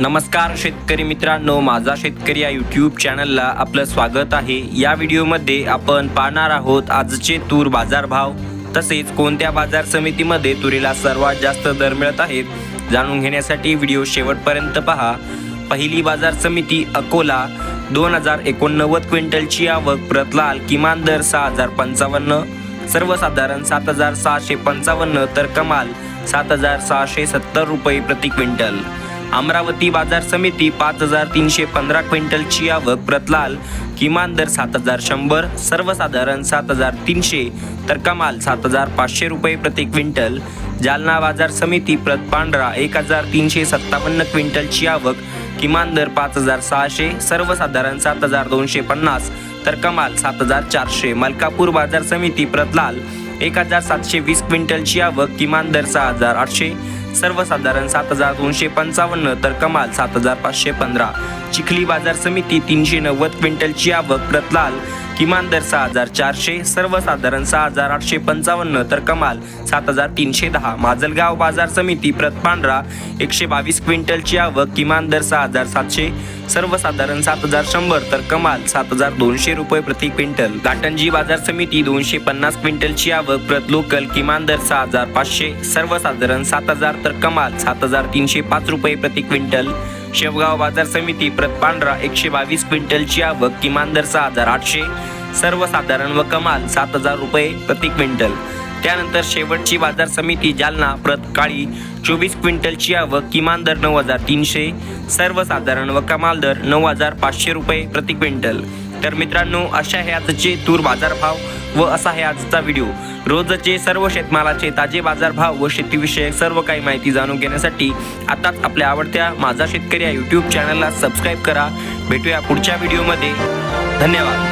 नमस्कार शेतकरी मित्रांनो माझा शेतकरी या यूट्यूब चॅनलला आपलं स्वागत आहे. या व्हिडिओमध्ये आपण पाहणार आहोत आजचे तूर बाजारभाव. तसेच कोणत्या बाजार समितीमध्ये तुरीला सर्वात जास्त दर मिळत आहेत जाणून घेण्यासाठी व्हिडिओ शेवटपर्यंत पहा. पहिली बाजार समिती अकोला. दोन हजार एकोणनव्वद क्विंटलची आवक प्रतलाल किमान दर सहा हजार पंचावन्न सर्वसाधारण सात हजार सहाशे पंचावन्न तर कमाल सात हजार सहाशे सत्तर रुपये प्रति क्विंटल. अमरावती बाजार समिती पाच हजार तीनशे पंधरा क्विंटलची आवक प्रतलाल किमान दर सात हजार शंभर सर्वसाधारण सात हजार तीनशे तर कमाल सात हजार पाचशे रुपये प्रति क्विंटल. जालना बाजार समिती प्रत पांढरा एक हजार तीनशे सत्तावन्न क्विंटलची आवक किमान दर पाच हजार सहाशे सर्वसाधारण सात हजार दोनशे पन्नास तर कमाल सात हजार चारशे. मलकापूर बाजार समिती प्रतलाल एक हजार सातशे वीस क्विंटलची आवक किमान दर सहा हजार आठशे सर्वसाधारण सात हजार दोनशे पंचावन्न तर कमाल सात हजार पाचशे पंधरा. चिखली बाजार समिती तीनशे नव्वद क्विंटलची आवक प्रतलाल किमान दर सहा हजार चारशे सर्वसाधारण सहा हजार आठशे पंचावन्न तर कमाल सात हजार तीनशे दहा. माजलगाव बाजार समिती प्रत पांढरा एकशे बावीस क्विंटलची आवक किमान दर सहा हजार सातशे सर्वसाधारण सात हजार शंभर तर कमाल सात हजार दोनशे रुपये प्रति क्विंटल. घाटंजी बाजार समिती दोनशे पन्नास क्विंटलची आवक प्रत लोकल किमान दर सहा हजार पाचशे सर्वसाधारण सात हजार तर कमाल सात हजार तीनशे पाच रुपये प्रति क्विंटल. शेवगाव बाजार समिती प्रत पांढरा एकशे बावीस क्विंटलची आवक किमान दर सहा हजार आठशे सर्वसाधारण व कमाल सात हजार रुपये प्रति क्विंटल. त्यानंतर शेवटची बाजार समिती जालना प्रत काळी चोवीस क्विंटलची आवक किमान दर नऊ हजार तीनशे सर्वसाधारण व कमाल दर नऊ हजार पाचशे रुपये प्रति क्विंटल. तर मित्रांनो अशा हे आजचे तूर बाजारभाव. व असा आहे आजचा व्हिडिओ रोजचे सर्व शेतमालाचे ताजे बाजारभाव व शेतीविषयक सर्व काही माहिती जाणून घेण्यासाठी आताच आपल्या आवडत्या माझा शेतकरी या यूट्यूब चॅनलला सबस्क्राईब करा. भेटूया पुढच्या व्हिडिओमध्ये धन्यवाद.